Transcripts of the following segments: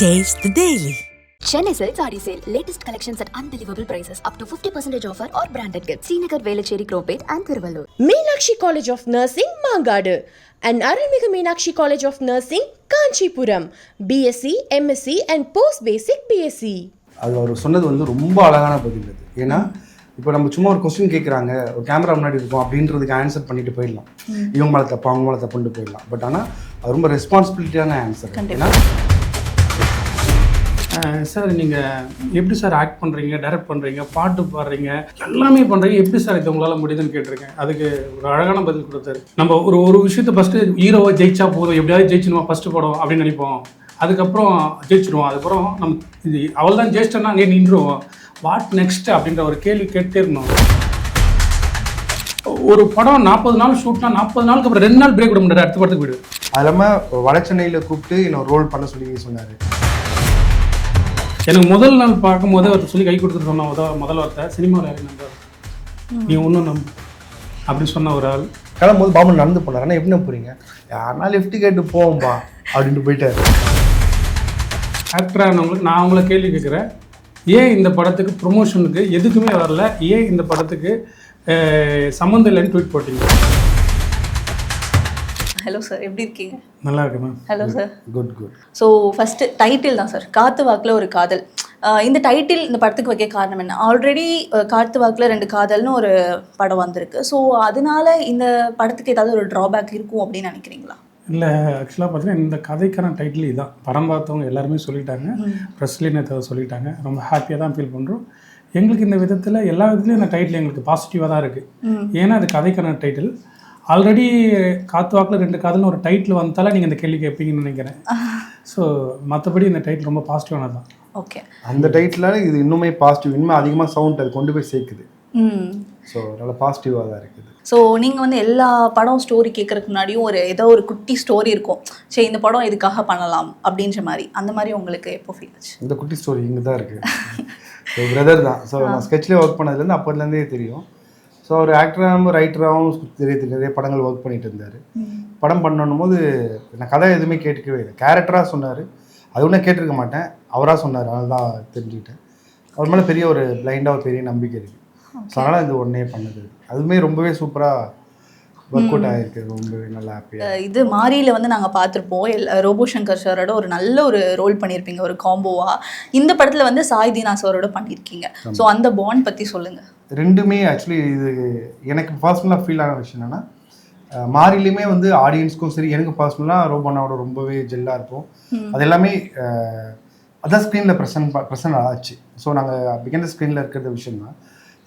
Taste the Daily. Chennai Silks Saree Sale. Latest collections at unbelievable prices. Up to 50% offer or branded gifts. Srinagar, Velachery, Cropate and Thiruvallur. Meenakshi college of nursing Mangadu and Arulmigu Meenakshi college of nursing Kanchipuram BSc MSc and post basic BSc அது அவர் சொன்னது வந்து ரொம்ப அழகான பதில் அது ஏன்னா இப்போ நம்ம சும்மா ஒரு கொஸ்டின் கேட்குறாங்க ஒரு கேமரா முன்னாடி இருக்கும் அப்படின்றதுக்கு ஆன்சர் பண்ணிட்டு போயிடலாம் இவங்க மேலே தப்பு அவங்க மேலே தப்புன்ட்டு போயிடலாம் பட் ஆனால் அது ரொம்ப ரெஸ்பான்சிபிலிட்டியான ஆன்சர் ஏன்னா சார் நீங்கள் எப்படி சார் ஆக்ட் பண்ணுறீங்க டைரக்ட் பண்ணுறீங்க பாட்டு பாடுறீங்க எல்லாமே பண்ணுறீங்க எப்படி சார் இது உங்களால் முடியுதுன்னு கேட்டிருக்கேன். அதுக்கு ஒரு அழகான பதில் கொடுத்தாரு. நம்ம ஒரு ஒரு விஷயத்தை ஃபஸ்ட்டு ஹீரோவை ஜெயிச்சா போதும் எப்படியாவது ஜெயிச்சிடுவோம் ஃபஸ்ட்டு படம் அப்படின்னு நினைப்போம். அதுக்கப்புறம் ஜெயிச்சிடுவோம் அதுக்கப்புறம் நம்ம இது அவள் தான் ஜெயிச்சிட்டோம்னா அங்கேயே நின்றுவோம். வாட் நெக்ஸ்ட் அப்படின்ற ஒரு கேள்வி கேட்டே இருந்தோம். ஒரு படம் நாற்பது நாள் ஷூட்னா நாற்பது நாளுக்கு அப்புறம் ரெண்டு நாள் பிரேக் விட முடியாது அடுத்த படத்துக்கு விடு அது இல்லாமல் வடச்சென்னையில் கூப்பிட்டு இன்னொரு ரோல் பண்ண சொல்லி சொன்னார். எனக்கு முதல் நாள் பார்க்கும்போது அவர் சொல்லி கை கொடுத்துட்டு சொன்ன முதல் முதல் வார்த்தை சினிமாவில் யாரும் நம்ப நீ ஒன்றும் நம்ப அப்படி சொன்ன ஒரு ஆள். கிளம்பும்போது பாபு நடந்து போனார். ஆனால் எப்படி போகிறீங்க யாருனா லிஃப்ட் கேட்டு போவோம்பா அப்படின்ட்டு போயிட்டாரு. ஆக்டரானவங்களுக்கு நான் அவங்கள கேள்வி கேட்குறேன். ஏன் இந்த படத்துக்கு ப்ரொமோஷனுக்கு எதுக்குமே வரல? ஏன் இந்த படத்துக்கு சம்மந்தம் இல்லைன்னு ட்வீட் போட்டீங்க? ஹலோ சார் எப்படி இருக்கீங்க? நல்லா இருக்கு ma'am hello sir good good so first title தான் சார் காத்து வாக்கில் ஒரு காதல். இந்த டைட்டில் இந்த படத்துக்கு வைக்க காரணம் என்ன? ஆல்ரெடி காத்து வாக்கில் ரெண்டு காதல்னு ஒரு படம் வந்திருக்கு. ஸோ அதனால இந்த படத்துக்கு ஏதாவது ஒரு ட்ராபேக் இருக்கும் அப்படின்னு நினைக்கிறீங்களா? இல்லை ஆக்சுவலாக பார்த்தீங்கன்னா இந்த கதைக்கான டைட்டில் இதுதான் படம் பார்த்தவங்க எல்லாருமே சொல்லிட்டாங்க. ப்ரெஸ்லேயே நேற்று சொல்லிட்டாங்க. ரொம்ப ஹாப்பியாக தான் ஃபீல் பண்ணுறோம் எங்களுக்கு இந்த விதத்தில் எல்லா விதத்துலையும் இந்த டைட்டில் எங்களுக்கு பாசிட்டிவாக தான் இருக்குது ஏன்னா அது கதைக்கான டைட்டில் ஆல்ரெடி காத்து வாக்கில் ரெண்டு காதல்னு ஒரு டைட்டில் வந்தால நீங்கள் இந்த கேள்வி கேட்பீங்கன்னு நினைக்கிறேன். ஸோ மற்றபடி இந்த டைட்டில் ரொம்ப பாசிட்டிவானது தான் ஓகே அந்த டைட்டில் இது இன்னுமே பாசிட்டிவ் இன்னும் அதிகமாக சவுண்ட் அது கொண்டு போய் சேர்க்குது. ம். ஸோ நல்ல பாசிட்டிவாக தான் இருக்குது. ஸோ நீங்கள் வந்து எல்லா படம் ஸ்டோரி கேட்கறதுக்கு முன்னாடியும் ஒரு ஏதோ ஒரு குட்டி ஸ்டோரி இருக்கும். சரி இந்த படம் இதுக்காக பண்ணலாம் அப்படின்ற மாதிரி. அந்த மாதிரி உங்களுக்கு எப்போ ஃபீல் ஆச்சு? இந்த குட்டி ஸ்டோரி இங்கே தான். இருக்குது ஸோ பிரதர் தான் ஸோ நான் ஸ்கெட்ச்லேயே ஒர்க் பண்ணதுலேருந்து அப்போதுலேருந்தே தெரியும். ஸோ அவர் ஆக்டராகவும் ரைட்டராகவும் தெரிய நிறைய படங்கள் ஒர்க் பண்ணிட்டு இருந்தார். படம் பண்ணணும் போது நான் கதை எதுவுமே கேட்டுக்கவே இல்லை. கேரக்டராக சொன்னார். அது ஒன்றும் கேட்டிருக்க மாட்டேன். அவராக சொன்னார். அதனால தான் தெரிஞ்சுக்கிட்டேன். அவர் மேலே பெரிய ஒரு பிளைண்டாக ஒரு பெரிய நம்பிக்கை இருக்குது ஸோ அதனால் இது உடனே பண்ணது. அதுவுமே ரொம்பவே சூப்பராக ஒர்க் அவுட் ஆகிருக்கு ரொம்பவே நல்லா இது மாரியில் வந்து நாங்கள் பார்த்துருப்போம். ரோபோ சங்கர் சாரோட ஒரு நல்ல ஒரு ரோல் பண்ணியிருப்பீங்க ஒரு காம்போவா இந்த படத்தில் வந்து சாய் தீனா சாரோட பண்ணியிருக்கீங்க ஸோ அந்த பாண்ட் பற்றி சொல்லுங்கள் ரெண்டுமே ஆக்சுவலி இது எனக்கு பர்சனலாக ஃபீல் ஆன விஷயம் என்னென்னா மாறிலையுமே வந்து ஆடியன்ஸ்க்கும் சரி எனக்கு பர்சனலாக ரோபோனாவோட ரொம்பவே ஜெல்லாக இருக்கும் அது எல்லாமே அதான் ஸ்க்ரீனில் ப்ரெசன்ட் ப்ரெசன்ட் ஆச்சு. ஸோ நாங்கள் பிகன் ஸ்க்ரீனில் இருக்கிற விஷயம் தான்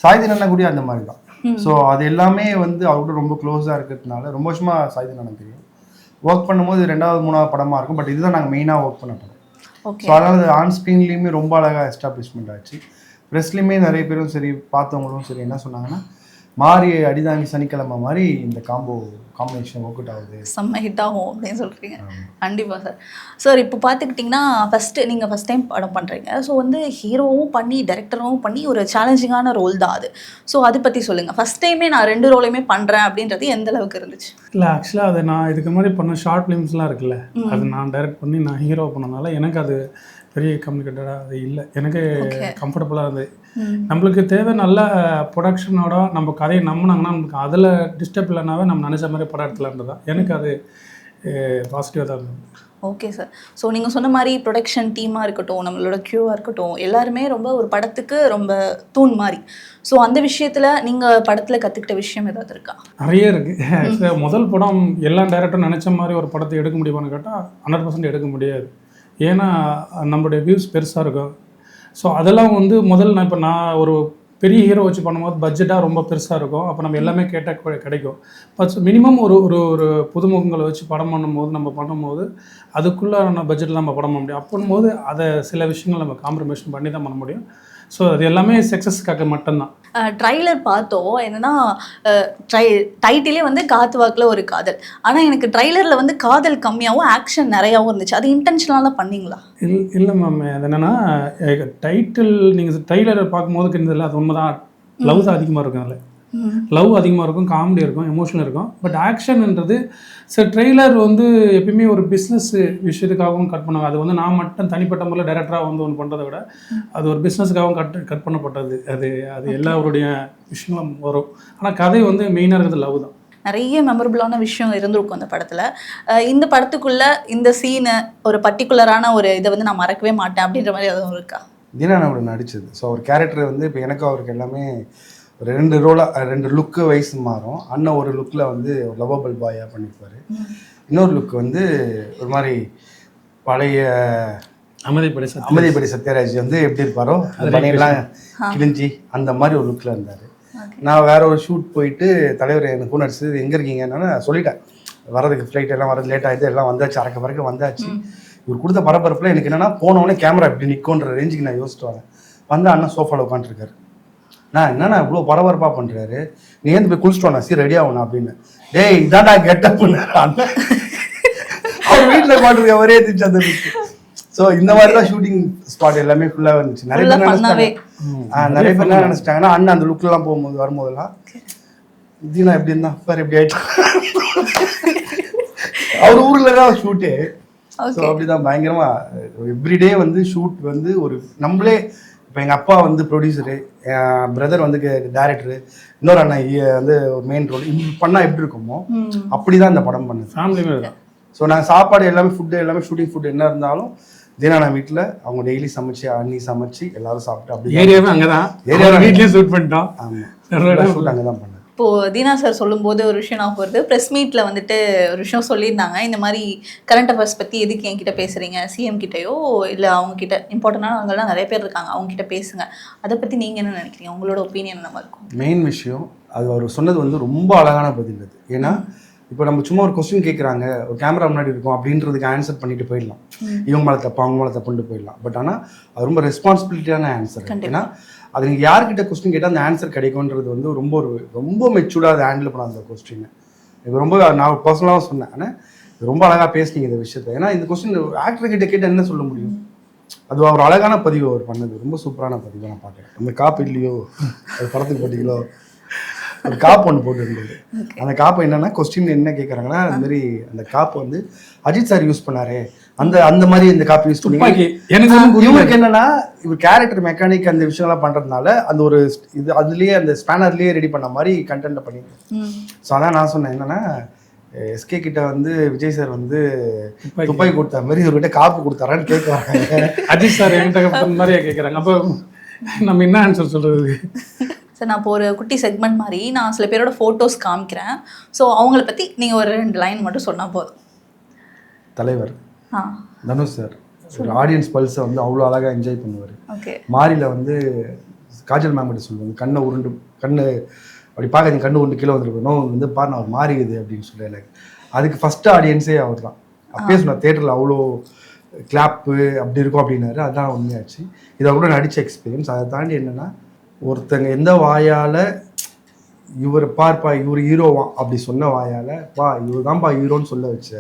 சாய்தி அண்ணா கூட அந்த மாதிரி தான். ஸோ அது எல்லாமே வந்து அவர்கிட்ட ரொம்ப க்ளோஸாக இருக்கிறதுனால ரொம்ப வருஷமாக சாய்தி அண்ணா தெரியும் ஒர்க் பண்ணும்போது ரெண்டாவது மூணாவது படமாக இருக்கும். பட் இதுதான் நாங்கள் மெயினாக ஒர்க் பண்ண படம் ஸோ அதனால் அது ஆன் ஸ்க்ரீன்லேயுமே ரொம்ப அழகாக எஸ்டாப்ளிஷ்மெண்ட் ஆச்சு. ப்ரெஸ்லேயுமே நிறைய பேரும் சரி பார்த்தவங்களும் சரி என்ன சொன்னாங்கன்னா மாறி அடிதாங்கி சனிக்கிழமை மாதிரி இந்த காம்போ காம்பினேஷன் ஒர்க் அவுட் ஆகுது. செம்ம ஹிட் ஆகும் அப்படின்னு சொல்கிறீங்க கண்டிப்பாக சார் சார் இப்போ பார்த்துக்கிட்டிங்கன்னா ஃபஸ்ட்டு நீங்கள் ஃபஸ்ட் டைம் படம் பண்ணுறீங்க ஸோ வந்து ஹீரோவும் பண்ணி டைரக்டரும் பண்ணி ஒரு சேலஞ்சிங்கான ரோல் தான் அது. ஸோ அதை பற்றி சொல்லுங்கள் ஃபஸ்ட் டைமே நான் ரெண்டு ரோலையுமே பண்ணுறேன் அப்படின்றது எந்த அளவுக்கு இருந்துச்சு? இல்லை ஆக்சுவலாக அது நான் இதுக்கு முன்னாடி பண்ண ஷார்ட் ஃபிலிம்ஸ்லாம் இருக்குல்ல அது நான் டைரக்ட் பண்ணி நான் ஹீரோ பண்ணனால எனக்கு அது பெரிய கம்யூனிகேட்டடாக அது இல்லை. எனக்கு கம்ஃபர்டபுளாக இருந்தது. நம்மளுக்கு தேவை நல்ல ப்ரொடக்ஷனோட நம்ம கதையை நம்பினாங்கன்னா நமக்கு அதில் டிஸ்டர்ப் இல்லைனாவே நம்ம நினச்ச மாதிரி படம் எடுத்துலான்றது தான் எனக்கு அது பாசிட்டிவாக தான் இருந்தது. ஓகே சார் ஸோ நீங்கள் சொன்ன மாதிரி ப்ரொடக்ஷன் டீமாக இருக்கட்டும் நம்மளோட க்யூவாக இருக்கட்டும் எல்லாருமே ரொம்ப ஒரு படத்துக்கு ரொம்ப தூண் மாதிரி ஸோ அந்த விஷயத்தில் நீங்கள் படத்தில் கற்றுக்கிட்ட விஷயம் ஏதாவது இருக்கா? நிறைய இருக்குது முதல் படம் எல்லா டேரக்டரும் நினச்ச மாதிரி ஒரு படத்தை எடுக்க முடியுமான்னு கேட்டால் ஹண்ட்ரட் பர்சன்ட் எடுக்க முடியாது. ஏன்னா நம்மளுடைய வியூஸ் பெருசாக இருக்கும். ஸோ அதெல்லாம் வந்து முதல்ல நான் இப்போ நான் ஒரு பெரிய ஹீரோ வச்சு பண்ணும்போது பட்ஜெட்டாக ரொம்ப பெருசாக இருக்கும். அப்போ நம்ம எல்லாமே கேட்டால் கிடைக்கும். பட் மினிமம் ஒரு ஒரு ஒரு புதுமுகங்களை வச்சு படம் பண்ணும்போது நம்ம பண்ணும்போது அதுக்குள்ளான பட்ஜெட்டில் நம்ம படம் பண்ண முடியும். அப்படின்போது அதை சில விஷயங்கள் நம்ம காம்ப்ரமைஷன் பண்ணி தான் பண்ண முடியும். ஸோ அது எல்லாமே சக்ஸஸ்க்காக மட்டும்தான். ட்ரைலர் பார்த்தோம். என்னன்னா ட்ரை டைட்டிலே வந்து காத்து வாக்கில் ஒரு காதல். ஆனால் எனக்கு ட்ரைலரில் வந்து காதல் கம்மியாகவும் ஆக்ஷன் நிறையாவும் இருந்துச்சு. அது இன்டென்ஷனலாக பண்ணீங்களா? இல் இல்லை மேம் அது என்னென்னா டைட்டில் நீங்கள் ட்ரைலரை பார்க்கும்போது இருந்ததில்ல அது உண்மைதான். லவ் தான் அதிகமாக இருக்கும் அதில். லவ் அதிகமாக இருக்கும் காமெடி இருக்கும் எமோஷனல் இருக்கும். பட் ஆக்ஷன்ன்றது சார் ட்ரெய்லர் வந்து எப்பயுமே ஒரு பிஸ்னஸ் விஷயத்துக்காகவும் கட் பண்ணுவாங்க. அது வந்து நான் மட்டும் தனிப்பட்ட முறையில் டைரக்டராக வந்து ஒன்று பண்ணுறதை விட அது ஒரு பிஸ்னஸுக்காகவும் கட் கட் பண்ணப்பட்டது. அது அது எல்லாருடைய விஷயங்களும் வரும். ஆனால் கதை வந்து மெயினாக இருக்கிறது லவ் தான். நிறைய மெமரபுளான விஷயம் இருந்திருக்கும் அந்த படத்துல. இந்த படத்துக்குள்ள இந்த சீனு ஒரு பர்டிகுலரான ஒரு இதை வந்து நான் மறக்கவே மாட்டேன் அப்படின்ற மாதிரி எதுவும் இருக்கா? தீனானோட நடிச்சது. ஸோ அவர் கேரக்டர் வந்து இப்போ எனக்கும் அவருக்கு எல்லாமே ரெண்டு ரோலாக ரெண்டு லுக்கு வைஸ் மாறும். அண்ணன் ஒரு லுக்கில் வந்து ஒரு லவபிள் பாயாக பண்ணியிருப்பாரு இன்னொரு லுக் வந்து ஒரு மாதிரி பழைய அமைதிப்படி அமதிப்படி சத்யராஜ் வந்து எப்படி இருப்பாரோ அந்த பணியெல்லாம் கிழிஞ்சி அந்த மாதிரி ஒரு லுக்கில் இருந்தார். நான் வேற ஒரு ஷூட் போயிட்டு தலைவர் எனக்கு ஃபோன் அடிச்சது எங்கே இருக்கீங்கன்னா நான் சொல்லிட்டேன். வரதுக்கு ஃப்ளைட் எல்லாம் வரது லேட் ஆகிட்டு எல்லாம் வந்தாச்சு அறக்க பறக்க வந்தாச்சு. இவர் கொடுத்த பரபரப்பில் எனக்கு என்னன்னா போனவொடனே கேமரா இப்படி நிற்கும்ன்ற ரேஞ்சுக்கு நான் யோசிச்சுட்டு வரேன். வந்து அண்ணன் சோஃபாவில் உட்காந்துருக்காரு நான் என்னண்ணா இவ்வளோ பரபரப்பாக பண்ணுறாரு நீ ஏந்து போய் குளிச்சுட்டு வாண்ணா சரி ரெடி ஆகணும் அப்படின்னு. டேய் இதான்டா கெட்டப்புன்னாரு அண்ணன் அவர் வீட்டில் உட்காந்துருக்க ஒரே இருந்துச்சு அந்த ஸோ இந்த மாதிரி தான் ஷூட்டிங் ஸ்பாட் எல்லாமே ஃபுல்லாக இருந்துச்சு நிறைய பேர். நினைச்சிட்டாங்க. நிறைய பேர் என்ன நினைச்சிட்டாங்கன்னா அண்ணன் அந்த லுக்லாம் போகும்போது வரும்போதெல்லாம் தீனா எப்படி இருந்தா? பாரு எப்படி ஆயிட்டான் அவர் ஊர்ல தான் ஷூட்டு ஸோ அப்படிதான் பயங்கரமா எவ்ரிடே வந்து ஷூட் வந்து ஒரு நம்மளே இப்போ எங்கள் அப்பா வந்து ப்ரொடியூசரு என் பிரதர் வந்து டேரக்டரு இன்னொரு அண்ணன் வந்து ஒரு மெயின் ரோல் இப்படி பண்ணால் எப்படி இருக்குமோ அப்படி தான் இந்த படம் பண்ணுது. ஃபேமிலி ஸோ நாங்கள் சாப்பாடு எல்லாமே ஃபுட்டு எல்லாமே ஷூட்டிங் ஃபுட் என்ன இருந்தாலும் தீனானா வீட்டில் அவங்க டெய்லி சமைச்சு அண்ணி சமைச்சு எல்லாரும் சாப்பிட்டு அப்படி ஏரியாவே அங்கே தான் ஏரியாவே ஏரியா வீட்லேயும் ஷூட் பண்ணிட்டோம். ஆமாம் ஷூட் அங்கே தான் பண்ணேன் இப்போ தீனா சார் சொல்லும்போது ஒரு விஷயம் நான் வருது. ப்ரெஸ் மீட்ல வந்துட்டு ஒரு விஷயம் சொல்லியிருந்தாங்க. இந்த மாதிரி கரண்ட் அஃபேர்ஸ் பத்தி எதுக்கு என்கிட்ட பேசுறீங்க? சிஎம் கிட்டயோ இல்ல அவங்க கிட்ட இம்பார்ட்டண்டான அவங்கெல்லாம் நிறைய பேர் இருக்காங்க. அவங்க கிட்ட பேசுங்க. அதை பத்தி நீங்க என்ன நினைக்கிறீங்க? உங்களோட ஒப்பீனியன் என்னவா இருக்கும்? மெயின் விஷயம் அது அவர் சொன்னது வந்து ரொம்ப அழகான பதில் அது. ஏன்னா இப்போ நம்ம சும்மா ஒரு கொஸ்டின் கேட்குறாங்க ஒரு கேமரா முன்னாடி இருக்கும் அப்படின்றதுக்கு ஆன்சர் பண்ணிட்டு போயிடலாம். இவங்க மேலே தப்பு அவங்க மேலே தப்புன்ட்டு போயிடலாம். பட் ஆனால் அது ரொம்ப ரெஸ்பான்சிபிலிட்டியான ஆன்சர் ஏன்னா அது நீங்கள் யார்கிட்ட கொஸ்டின் கேட்டால் அந்த ஆன்சர் கிடைக்கும்ன்றது வந்து ரொம்ப ஒரு ரொம்ப மெச்சூர்டாக அதை ஹேண்டில் பண்ண அந்த கொஸ்டின் இது ரொம்ப நான் பர்சனலாக சொன்னேன். ஆனால் இது ரொம்ப அழகாக பேசுனீங்க இந்த விஷயத்த. ஏன்னா இந்த கொஸ்டின் ஆக்டர் கிட்ட கேட்டால் என்ன சொல்ல முடியும்? அது ஒரு அழகான பதிவு அவர் பண்ணது. ரொம்ப சூப்பரான பதிவு நான் பார்க்குறேன் அந்த காப்பு இல்லையோ? அது படத்துக்கு போட்டிங்களோ? ஒரு காப்பு ஒன்று போட்டுருந்தது. அந்த காப்பு என்னன்னா கொஸ்டின் என்ன கேட்குறாங்கன்னா அந்த மாதிரி அந்த காப்பு வந்து அஜித் சார் யூஸ் பண்ணாரே. அந்த அந்த மாதிரி இந்த காப்பு யூஸ் பண்ணி எனக்கு இவருக்கு என்னன்னா இவர் கேரக்டர் மெக்கானிக் அந்த விஷயம்லாம் பண்றதுனால அந்த ஒரு இது அதுலயே அந்த ஸ்பேனர்லயே ரெடி பண்ண மாதிரி கண்டென்ட் பண்ணி ஸோ அதான் நான் சொன்னேன் என்னன்னா எஸ்கே கிட்ட வந்து விஜய் சார் வந்து துப்பாக்கி. கொடுத்த மாதிரி இவர்கிட்ட காப்பு கொடுத்தாரான்னு கேட்க வராங்க அஜித் சார் என்கிட்ட மாதிரியே கேட்குறாங்க அப்போ நம்ம என்ன ஆன்சர் சொல்றது? சார் நான் இப்போ ஒரு குட்டி செக்மெண்ட் மாதிரி நான் சில பேரோட ஃபோட்டோஸ் காமிக்கிறேன். ஸோ அவங்கள பத்தி நீங்க ஒரு ரெண்டு லைன் மட்டும் சொன்னா போதும். தலைவர். தனுஷ் சார். ஒரு ஆடியன்ஸ் பல்ஸை வந்து அவ்வளோ அழகா என்ஜாய் பண்ணுவார். மாரில வந்து காஜல் மேம் கிட்ட சொல்லுவாங்க கண்ணை உருண்டு கண்ணு அப்படி பார்க்காதீங்க கண்ணு உருண்டு கீழே வந்துருக்கு நோ வந்து பாருங்க அவர் மாறிக்குது அப்படின்னு சொல்லி எனக்கு. அதுக்கு ஃபர்ஸ்ட் ஆடியன்ஸே அவர் தான். அப்பயே சொன்ன தேட்டரில் அவ்வளோ கிளாப்பு அப்படி இருக்கும் அப்படின்னாரு. அதான் உண்மையாச்சு. இதை கூட நடித்த எக்ஸ்பீரியன்ஸ் அதை தாண்டி என்னன்னா ஒருத்தங்க எந்த வாயால் இவர் பார்ப்பா இவர் ஹீரோவா அப்படி சொன்ன வாயால் பா இவர் தான்ப்பா ஹீரோன்னு சொல்ல வச்ச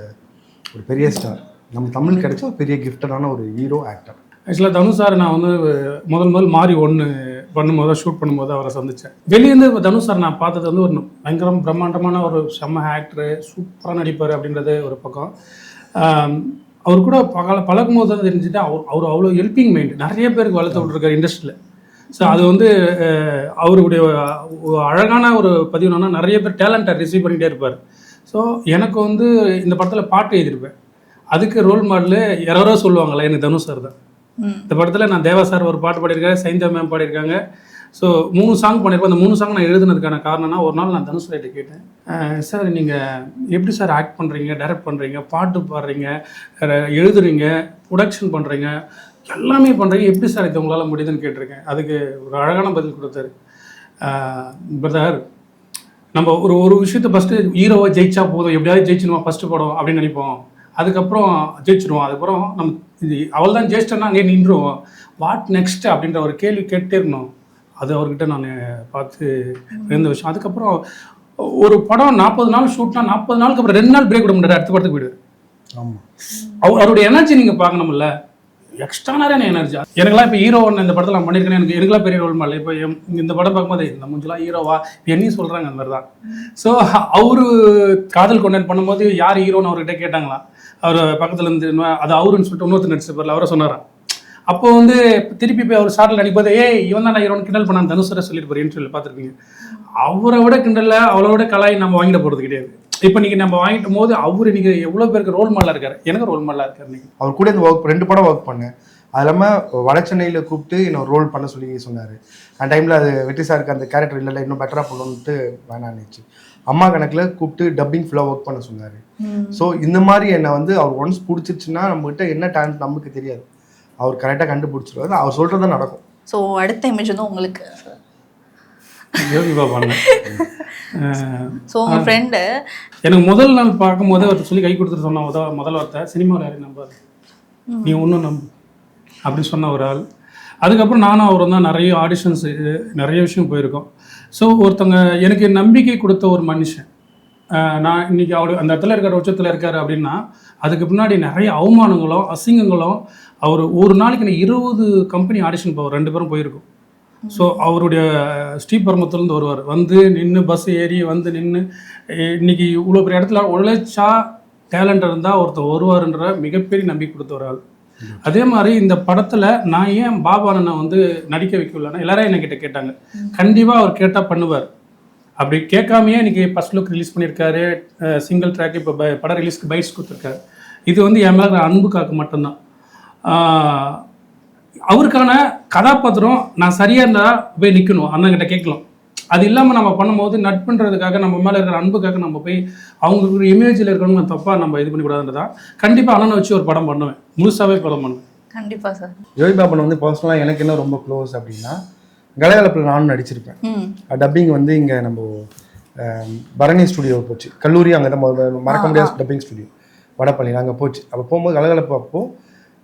ஒரு பெரிய ஸ்டார் நம்ம தமிழ் கிடைச்ச ஒரு பெரிய கிஃப்டடான ஒரு ஹீரோ ஆக்டர் ஆக்சுவலாக தனுஷ் சார் நான் வந்து முதல் முதல் மாறி ஒன்று பண்ணும்போது ஷூட் பண்ணும்போது அவரை சந்தித்தேன் வெளியேருந்து தனுஷ் சார் நான் பார்த்தது வந்து ஒரு பயங்கரம் பிரம்மாண்டமான ஒரு செம்ம ஆக்டரு சூப்பராக நடிப்பார் அப்படின்றது ஒரு பக்கம். அவர் கூட பகல பழகும் போது தான் தெரிஞ்சுட்டு அவர் அவர் அவ்வளோ ஹெல்பிங் மைண்ட் நிறைய பேருக்கு வளர்த்து விட்ருக்காரு இண்டஸ்ட்ரியில் ஸோ அது வந்து அவருடைய அழகான ஒரு பதிவு என்னன்னா நிறைய பேர் டேலண்ட்டை ரிசீவ் பண்ணிகிட்டே இருப்பார். ஸோ எனக்கு வந்து இந்த படத்தில் பாட்டு எழுதியிருப்பேன். அதுக்கு ரோல் மாடலு யாரோ சொல்லுவாங்கல்ல எனக்கு தனுஷ் சார் தான். இந்த படத்தில் நான் தேவா சார் ஒரு பாட்டு பாடியிருக்கேன் சைந்தா மேம் பாடியிருக்காங்க. ஸோ மூணு சாங் பண்ணியிருப்பேன் அந்த மூணு சாங் நான் எழுதுனதுக்கான காரணம்னா ஒரு நாள் நான் தனுஷ் கிட்ட கேட்டேன் "அஹ் சார் நீங்கள் எப்படி சார் ஆக்ட் பண்ணுறீங்க டைரக்ட் பண்ணுறீங்க பாட்டு பாடுறீங்க எழுதுறீங்க ப்ரொடக்ஷன் பண்ணுறீங்க எல்லாமே பண்ணுறீங்க எப்படி சார் இது உங்களால் முடியுதுன்னு கேட்டிருக்கேன். அதுக்கு ஒரு அழகான பதில் கொடுத்தாரு. பிரதர் நம்ம ஒரு ஒரு விஷயத்த ஃபஸ்ட்டு ஹீரோவை ஜெயிச்சா போதும். எப்படியாவது ஜெயிச்சிடுமா ஃபஸ்ட்டு படம்? அப்படின்னு நினைப்போம். அதுக்கப்புறம் ஜெயிச்சிருவோம். அதுக்கப்புறம் நம்ம இது அவள் தான் ஜெயிச்சிட்டோன்னா அங்கே நின்றுவோம் வாட் நெக்ஸ்ட் அப்படின்ற ஒரு கேள்வி கேட்டே இருக்கணும் அது அவர்கிட்ட நான் பார்த்து இருந்த விஷயம். அதுக்கப்புறம் ஒரு படம் நாற்பது நாள் ஷூட்னா நாற்பது நாளுக்கு அப்புறம் ரெண்டு நாள் பிரேக் விட முடியாது அடுத்த படத்துக்கு போயிடுவார். ஆமாம் அவர் அவருடைய எனர்ஜி நீங்கள் பார்க்கணும்ல. எக்ஸ்ட்ரானரியான எனர்ஜி எனக்குலாம் இப்போ ஹீரோ ஒன்று இந்த படத்தில் நான் பண்ணியிருக்கேன் எனக்கு எனக்குலாம் பெரிய ரோல் மாடல் இப்போ இந்த படம் பார்க்கும்போது இந்த முஞ்சலாம் ஹீரோவா என்னையும் சொல்கிறாங்க அந்த மாதிரி தான் ஸோ அவரு காதல் கொண்டான் பண்ணும்போது யார் ஹீரோன்னு அவர்கிட்ட கேட்டாங்களா அவர் பக்கத்தில் இருந்து அது அவருன்னு சொல்லிட்டு இன்னொருத்தர் பேரில் அவரை சொன்னாரான் அப்போ வந்து திருப்பி போய் அவர் ஷார்ட்டில் அடிப்போது ஏய் இவன் தான் ஹீரோன்னு கிண்டல் பண்ணான் தனுசரை சொல்லியிருப்பார் சொல்லி பார்த்துருப்பீங்க. அவரை விட கிண்டலில் அவளை விட கலாய் நம்ம வாங்கிட போகிறது கிடையாது. இப்போ நீங்கள் நம்ம வாங்கிட்டும் போது அவர் இன்னைக்கு எவ்வளோ பேருக்கு ரோல் மாடலாக இருக்காரு? எனக்கு ரோல் மாடலாக இருக்காரு நீங்கள் அவர் கூட இந்த ஒர்க் ரெண்டு படம் ஒர்க் பண்ணேன். அது இல்லாமல் வட சென்னையில் கூப்பிட்டு இன்னும் ரோல் பண்ண சொல்லி சொன்னார். அந்த டைமில் அது வெற்றி சாருக்கு அந்த கேரக்டர் இல்லை இன்னும் பெட்டராக பண்ணணுன்ட்டு வேணான்னுச்சு அம்மா கணக்கில் கூப்பிட்டு டப்பிங் ஃபுல்லாக ஒர்க் பண்ண சொன்னார். ஸோ இந்த மாதிரி என்னை வந்து அவர் ஒன்ஸ் பிடிச்சிருச்சுன்னா நம்மகிட்ட என்ன டேலண்ட் நமக்கு தெரியாது. அவர் கரெக்டாக கண்டுபிடிச்சிருவாரு. அவர் சொல்கிறது தான் நடக்கும். ஸோ அடுத்த இமேஜ் வந்து உங்களுக்கு. ஸோ உங்கள் ஃப்ரெண்டு எனக்கு முதல் நாள் பார்க்கும்போது ஒருத்தர் சொல்லி கை கொடுத்துட்டு சொன்ன முதல் முதல் வார்த்தை சினிமாவில் யாரையும் நம்பாது. நீ ஒன்றும் நம்பு அப்படி சொன்ன ஒரு ஆள். அதுக்கப்புறம் நானும் அவரும் தான் நிறைய ஆடிஷன்ஸ் நிறைய விஷயம் போயிருக்கோம். ஸோ ஒருத்தவங்க எனக்கு நம்பிக்கை கொடுத்த ஒரு மனுஷன் நான் இன்னைக்கு அவர் அந்த இடத்துல இருக்கிற உச்சத்தில் இருக்கார் அப்படின்னா அதுக்கு பின்னாடி நிறைய அவமானங்களும் அசிங்கங்களும் அவர் ஒரு நாளைக்கு நான் இருபது கம்பெனி ஆடிஷன் போவார் ரெண்டு பேரும் போயிருக்கோம். ஸோ அவருடைய ஸ்ரீபெரும்புத்தூர்லேருந்து வருவார். வந்து நின்று பஸ் ஏறி வந்து நின்று இன்றைக்கி இவ்வளோ பெரிய இடத்துல உழைச்சா டேலண்ட் இருந்தால் ஒருத்தர் வருவாருன்ற மிகப்பெரிய நம்பிக்கை கொடுத்த ஒரு ஆள். அதே மாதிரி இந்த படத்தில் நான் ஏன் பாபா அண்ணனை வந்து நடிக்க வைக்கலன்னா எல்லாரும் என்கிட்ட கேட்டாங்க. கண்டிப்பாக அவர் கேட்டால் பண்ணுவார். அப்படி கேட்காமையே இன்னைக்கு ஃபஸ்ட் லுக் ரிலீஸ் பண்ணியிருக்காரு. சிங்கிள் ட்ராக் இப்போ படம் ரிலீஸ்க்கு பைட்ஸ் கொடுத்துருக்காரு. இது வந்து என் மேலே அன்பு அன்புக்காக மட்டும்தான். அவருக்கான கதாபாத்திரம் நான் சரியாக இருந்தால் போய் நிற்கணும் அண்ணன்கிட்ட கேட்கலாம். அது இல்லாமல் நம்ம பண்ணும்போது நட்புன்றதுக்காக நம்ம மேலே இருக்கிற அன்புக்காக நம்ம போய் அவங்களுக்கு இமேஜில் இருக்கிறவங்க தப்பாக நம்ம இது பண்ணிக்கூடாதுன்றதா கண்டிப்பாக அண்ணனை வச்சு ஒரு படம் பண்ணுவேன். முழுசாகவே படம் பண்ணுவேன். கண்டிப்பாக சார் யோகி பாபன் வந்து பர்சனலாக எனக்கு என்ன ரொம்ப க்ளோஸ் அப்படின்னா கலகலப்பில் நானும் நடிச்சிருப்பேன். டப்பிங் வந்து இங்கே நம்ம பரணி ஸ்டுடியோ போச்சு. கல்லூரி அங்கே தான் மறக்க முடியாத டப்பிங் ஸ்டுடியோ வடப்பள்ளி அங்கே போச்சு. அப்போ போகும்போது கலகலப்பு அப்போ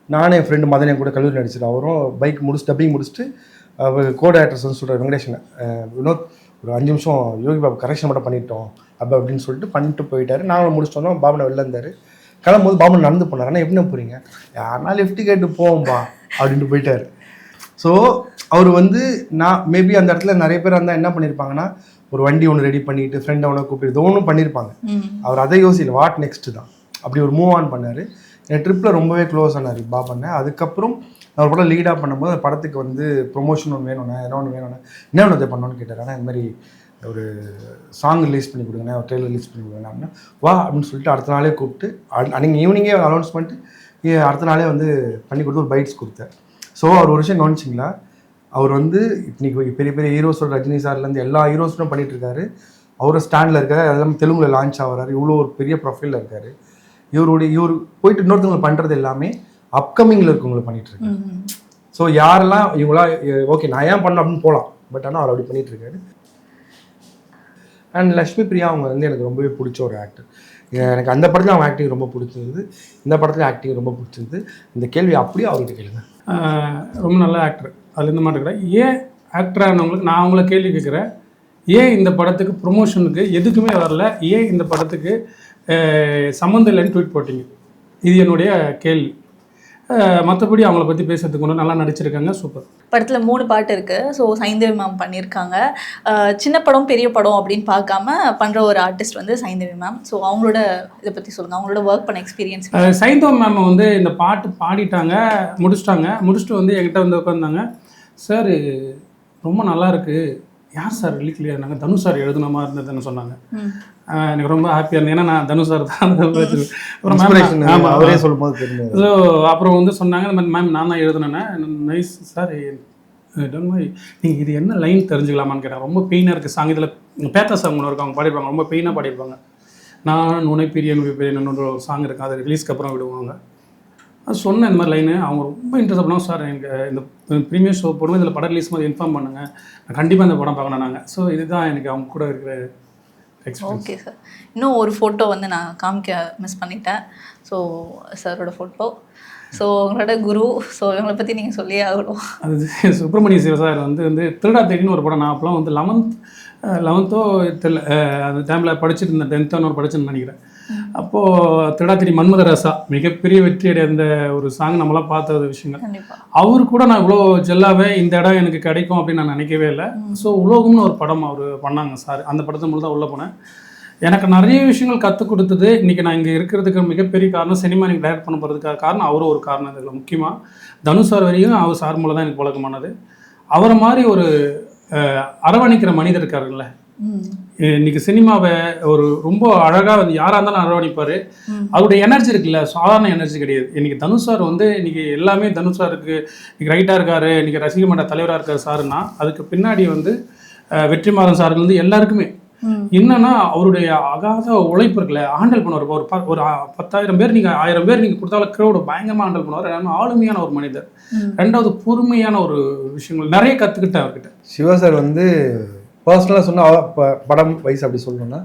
நானும் என் ஃப்ரெண்டு மதன் என் கூட கல்லூரி நடிச்சிட்டு அவரும் பைக் முடிச்சு டப்பிங் முடிச்சுட்டு கோட் ஆக்டர்ஸ் வந்து சொல்கிறார் வெங்கடேஷன். வினோத் ஒரு அஞ்சு நிமிஷம் யோகி பாபு கரெக்ஷன் மட்டும் பண்ணிட்டோம் அப்போ அப்படின்னு சொல்லிட்டு பண்ணிட்டு போயிட்டாரு. நாங்களும் முடிச்சிட்டோம் பாபனை வெளில இருந்தார் கிளம்பும்போது பாபன் நடந்து போனார். ஆனால் எப்படி போகிறீங்க யாருனா லிஃப்ட் கேட்டு போவோம்பா அப்படின்ட்டு போயிட்டாரு. ஸோ அவர் வந்து நான் மேபி அந்த இடத்துல நிறைய பேர் இருந்தால் என்ன பண்ணியிருப்பாங்கன்னா ஒரு வண்டி ஒன்று ரெடி பண்ணிட்டு ஃப்ரெண்ட் அவனை கூப்பிட்டு ஒன்றும் பண்ணியிருப்பாங்க அவர் அதை யோசிக்கல வாட் நெக்ஸ்ட் தான். அப்படி ஒரு மூவ் ஆன் பண்ணார். என் ட்ரிப்பில் ரொம்பவே க்ளோஸ் ஆனார் பா பண்ணேன் அதுக்கப்புறம் நான் ஒரு படம் லீடாக பண்ணும்போது அந்த படத்துக்கு வந்து ப்ரொமோஷன் ஒன்று வேணும்ண்ணே என்ன ஒன்று வேணும்ண்ணே என்ன ஒன்று பண்ணணும்னு கேட்டார். ஆனால் இந்த மாதிரி ஒரு சாங் ரிலீஸ் பண்ணி கொடுங்கண்ணே ஒரு ட்ரெயிலர் ரிலீஸ் பண்ணி கொடுங்க அப்படின்னா வா அப்படின்னு சொல்லிட்டு அடுத்த நாளே கூப்பிட்டு அன்னைக்கு ஈவினிங்கே அனௌன்ஸ் பண்ணிட்டு அடுத்த நாளே வந்து பண்ணி கொடுத்து ஒரு பைட்ஸ் கொடுத்தேன். ஸோ அவர் ஒரு விஷயம் கவனிச்சிங்களா? அவர் வந்து இன்னைக்கு பெரிய பெரிய ஹீரோஸோட ரஜினி சார்லேருந்து எல்லா ஹீரோஸும் பண்ணிட்டு இருக்காரு. அவரோட ஸ்டாண்டில் இருக்காரு. அதெல்லாம் தெலுங்குல லான்ச் ஆகிறாரு. இவ்வளோ ஒரு பெரிய ப்ரொஃபைலில் இருக்காரு. இவருடைய இவர் போயிட்டு இன்னொருத்தவங்க பண்ணுறது எல்லாமே அப்கமிங்கில் இருக்கவங்களை பண்ணிட்டு இருக்காரு. ஸோ யாரெல்லாம் இவங்களா ஓகே நான் ஏன் பண்ண அப்படின்னு போகலாம் பட் ஆனால் அவர் அப்படி பண்ணிட்டு இருக்காரு. அண்ட் லக்ஷ்மி பிரியா அவங்க வந்து எனக்கு ரொம்பவே பிடிச்ச ஒரு ஆக்டர் எனக்கு அந்த படத்தில் அவங்க ஆக்டிங் ரொம்ப பிடிச்சிருந்தது இந்த படத்தில் ஆக்டிங் ரொம்ப பிடிச்சிருந்தது இந்த கேள்வி அப்படியே அவர்கிட்ட கேளுங்க. ரொம்ப நல்ல ஆக்டர் அதில் இந்த மாதிரி ஏன் ஆக்டரானவங்களுக்கு நான் அவங்கள கேள்வி கேட்குறேன். ஏன் இந்த படத்துக்கு ப்ரொமோஷனுக்கு எதுக்குமே வரல? ஏன் இந்த படத்துக்கு சம்மந்தம் இல்லைன்னு ட்வீட் போட்டீங்க. இது என்னுடைய கேள்வி. மற்றபடி அவங்கள பற்றி பேசுறதுக்கு ஒன்றும் நல்லா நடிச்சிருக்காங்க சூப்பர். படத்தில் மூணு பாட்டு இருக்குது ஸோ சைந்தவி மேம் பண்ணியிருக்காங்க சின்ன படம் பெரிய படம் அப்படின்னு பார்க்காம பண்ணுற ஒரு ஆர்டிஸ்ட் வந்து சைந்தவி மேம் ஸோ அவங்களோட இதை பற்றி சொல்லுங்கள் அவங்களோட ஒர்க் பண்ண எக்ஸ்பீரியன்ஸ் சைந்தவ் மேம் வந்து இந்த பாட்டு பாடிட்டாங்க முடிச்சிட்டாங்க. முடிச்சுட்டு வந்து என்கிட்ட வந்து உட்காந்தாங்க சார் ரொம்ப நல்லா இருக்கு. யார் சார் ரிலீக்லையா நாங்கள் தனுஷ் சார் எழுதுன மாதிரி இருந்ததுன்னு சொன்னாங்க. எனக்கு ரொம்ப ஹாப்பியாக இருந்தது. ஏன்னா நான் தனுஷ் சார் தான். அப்புறம் அவரே சொல்லும்போது தெரியும் ஸோ அப்புறம் வந்து சொன்னாங்க இந்த மாதிரி மேம் நான் தான் எழுதுனேன். நைஸ் சார் நீங்கள் இது என்ன லைன் தெரிஞ்சுக்கலாமான்னு கேட்டேன் ரொம்ப பெயினாக இருக்குது சாங் இதில் பேத்தா சாங் ஒன்று இருக்கும் அவங்க பாடிருப்பாங்க ரொம்ப பெயினாக பாடிருப்பாங்க நான் நுனை பிரிய நுனை பிரியன் ஒரு சாங் இருக்குது அது ரிலீஸ்க்கு அப்புறம் விடுவாங்க அது சொன்னேன் இந்த மாதிரி லைனு அவங்க ரொம்ப இன்ட்ரெஸ்ட் பண்ணோம் சார் எனக்கு இந்த ப்ரீமியர் ஷோ போடுவோம் இதில் படம் ரிலீஸ் போது இன்ஃபார்ம் பண்ணுங்கள் நான் கண்டிப்பாக இந்த படம் பார்க்கணும் நாங்கள் ஸோ இதுதான் எனக்கு அவங்க கூட இருக்கிற எக்ஸ்பீரியன்ஸ் ஓகே சார் இன்னும் ஒரு ஃபோட்டோ வந்து நான் காமிக்க மிஸ் பண்ணிட்டேன். ஸோ சாரோட ஃபோட்டோ ஸோ உங்களோட குரு. ஸோ இவங்களை பற்றி நீங்கள் சொல்லியே ஆகணும். அது சுப்பிரமணிய சிவ சார் வந்து வந்து திருடா தேடின்னு ஒரு படம் நான் அப்போலாம் வந்து லெவன்த் லெவன்த்தோ தெரியல அந்த டைமில் படிச்சுட்டு இருந்தேன் டென்த்தோ ஒரு படிச்சுன்னு நினைக்கிறேன். அப்போது திடாத்திரி மன்மதராசா மிகப்பெரிய வெற்றி அடைந்த ஒரு சாங் நம்மளாம் பார்த்த விஷயங்கள். அவரு கூட நான் இவ்வளோ ஜெல்லாவே இந்த இடம் எனக்கு கிடைக்கும் அப்படின்னு நான் நினைக்கவே இல்லை. ஸோ உலோகம்னு ஒரு படம் அவர் பண்ணாங்க சார் அந்த படத்தை முழு தான் உள்ளே போனேன். எனக்கு நிறைய விஷயங்கள் கற்றுக் கொடுத்தது. இன்றைக்கி நான் இங்கே இருக்கிறதுக்கு மிகப்பெரிய காரணம் சினிமா எனக்கு டைரக்ட் பண்ண போகிறதுக்காக காரணம் அவரும் ஒரு காரணம் இதில் முக்கியமாக தனுஷ் சார் வரையும் அவர் சார் மூலம் தான் எனக்கு பழக்கமானது அவரை மாதிரி ஒரு அரவணைக்கிற மனிதர் இருக்காருல்ல இன்னைக்கு சினிமாவை ஒரு ரொம்ப அழகாக வந்து யாராக இருந்தாலும் அரவணைப்பார். அவருடைய எனர்ஜி இருக்குல்ல சாதாரண எனர்ஜி கிடையாது. இன்னைக்கு தனுஷ் சார் வந்து இன்னைக்கு எல்லாமே தனுஷ் சாருக்கு இன்னைக்கு ரைட்டாக இருக்காரு இன்னைக்கு ரசிக மன்ற தலைவராக இருக்காரு சாருன்னா அதுக்கு பின்னாடி வந்து வெற்றிமாறன் சார்லேருந்து எல்லாருக்குமே. என்னன்னா அவருடைய அகாத உழைப்பு இருக்குல்ல ஹேண்டில் பண்ணுவார். ஒரு ப- ஒரு பத்தாயிரம் பேர் நீங்கள் ஆயிரம் பேர் நீங்கள் கொடுத்தாலும் க்ரௌடு பயங்கரமாக ஹேண்டில் பண்ணுவார். ரெண்டாவது ஆளுமையான ஒரு மனிதர். ரெண்டாவது பொறுமையான ஒரு விஷயங்கள். நிறைய கற்றுக்கிட்டேன் அவர்கிட்ட. சிவா சார் வந்து பர்சனலாக சொன்னால் படம் வயசு அப்படி சொல்லணும்னா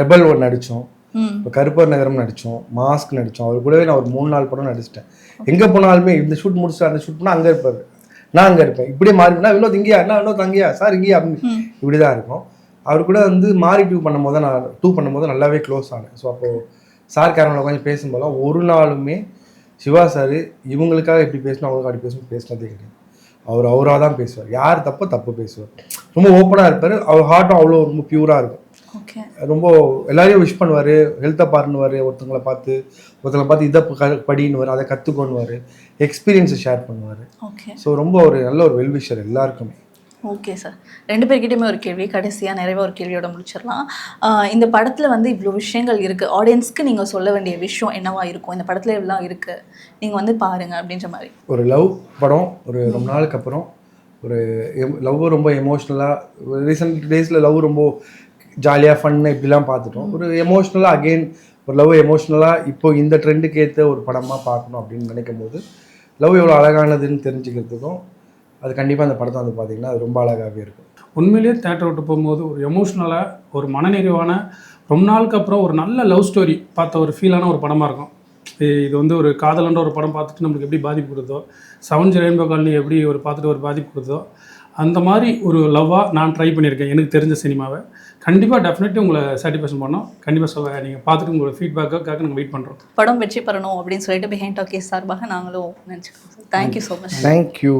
ரெபல் ஒன்று நடித்தோம் இப்போ கருப்பர் நகரம் நடித்தோம் மாஸ்க் நடித்தோம் அவர் கூடவே நான் ஒரு மூணு நாலு படம் நடிச்சிட்டேன். எங்கே போனாலுமே இந்த ஷூட் முடிச்சுட்டு அந்த ஷூட் பண்ணால் அங்கே இருப்பார். நான் அங்கே இருப்பேன். இப்படியே மாறினா வினோத் இங்கேயா? என்ன? வினோத் அங்கேயா? சார் இங்கேயா? அப்படின்னு. இப்படி தான் இருக்கும். அவர் கூட வந்து மாறி டூ பண்ணும்போது நான் டூ பண்ணும்போது நல்லாவே க்ளோஸ் ஆனேன். ஸோ அப்போது சார் கேரமில் உட்காந்து பேசும்போதெல்லாம் ஒரு நாளுமே சிவா சார் இவங்களுக்காக எப்படி பேசணும் அவங்களுக்காக அப்படி பேசணும் பேசினதே கிடையாது. அவர் அவராக தான் பேசுவார். யார் தப்போ தப்பு பேசுவார். ரொம்ப ஓப்பனாக இருப்பார். அவர் ஹார்ட்டும் அவ்வளோ ரொம்ப பியூராக இருக்கும். ஓகே ரொம்ப எல்லாரையும் விஷ் பண்ணுவார். ஹெல்த்தை பாருன்னுவார். ஒருத்தங்களை பார்த்து ஒருத்தங்களை பார்த்து இதை க- படின்னுவார். அதை கற்றுக்கொண்டுவார் எக்ஸ்பீரியன்ஸை ஷேர் பண்ணுவார். ஓகே ஸோ ரொம்ப ஒரு நல்ல ஒரு வெல்விஷர் எல்லாருக்குமே. ஓகே சார் ரெண்டு பேர்கிட்டயுமே ஒரு கேள்வி. கடைசியாக நிறைய ஒரு கேள்வியோட முடிச்சிடலாம். இந்த படத்தில் வந்து இவ்வளோ விஷயங்கள் இருக்குது ஆடியன்ஸ்க்கு நீங்கள் சொல்ல வேண்டிய விஷயம் என்னவா இருக்கும்? இந்த படத்தில் இவ்வளோ இருக்குது நீங்கள் வந்து பாருங்கள் அப்படின்ற மாதிரி. ஒரு லவ் படம். ஒரு ரொம்ப நாளுக்கு அப்புறம் ஒரு லவ் ரொம்ப எமோஷ்னலாக ரீசெண்ட் டேஸில் லவ் ரொம்ப ஜாலியாக ஃபன்னு இப்படிலாம் பார்த்துட்டோம். ஒரு எமோஷ்னலாக அகெயின் ஒரு லவ் எமோஷ்னலாக இப்போ இந்த ட்ரெண்டுக்கு ஏற்ற ஒரு படமாக பார்க்கணும் அப்படின்னு நினைக்கும் போது லவ் எவ்வளோ அழகானதுன்னு தெரிஞ்சுக்கிறதுக்கும் அது கண்டிப்பாக அந்த படத்தை வந்து பார்த்தீங்கன்னா அது ரொம்ப அழகாகவே இருக்கும். உண்மையிலேயே தேட்டர் விட்டு போகும்போது ஒரு எமோஷ்னலாக ஒரு மனநிறைவான ரொம்ப நாளுக்கு அப்புறம் ஒரு நல்ல லவ் ஸ்டோரி பார்த்த ஒரு ஃபீலான ஒரு படமாக இருக்கும். இது வந்து ஒரு காதலன்ற ஒரு படம் பார்த்துட்டு நம்மளுக்கு எப்படி பாதிப்பு கொடுத்தோ செவன்ஜ் ரெயின்போ காலனி எப்படி ஒரு பார்த்துட்டு ஒரு பாதிப்பு கொடுத்தோ அந்த மாதிரி ஒரு லவ்வாக நான் ட்ரை பண்ணியிருக்கேன். எனக்கு தெரிஞ்ச சினிமாவை கண்டிப்பாக டெஃபினெட்லி உங்களை சாட்டிஸ்ஃபேக்ஷன் பண்ணோம். கண்டிப்பாக சொல்ல நீங்கள் பார்த்துட்டு உங்களோட ஃபீட்பேக்காக நாங்கள் வெயிட் பண்ணுறோம் படம் வெற்றி பெறணும் அப்படின்னு சொல்லிட்டு பிஹைண்ட் டாக்கி சார்பாக நாங்களும் நினச்சிக்கிறோம். Thank you so much thank you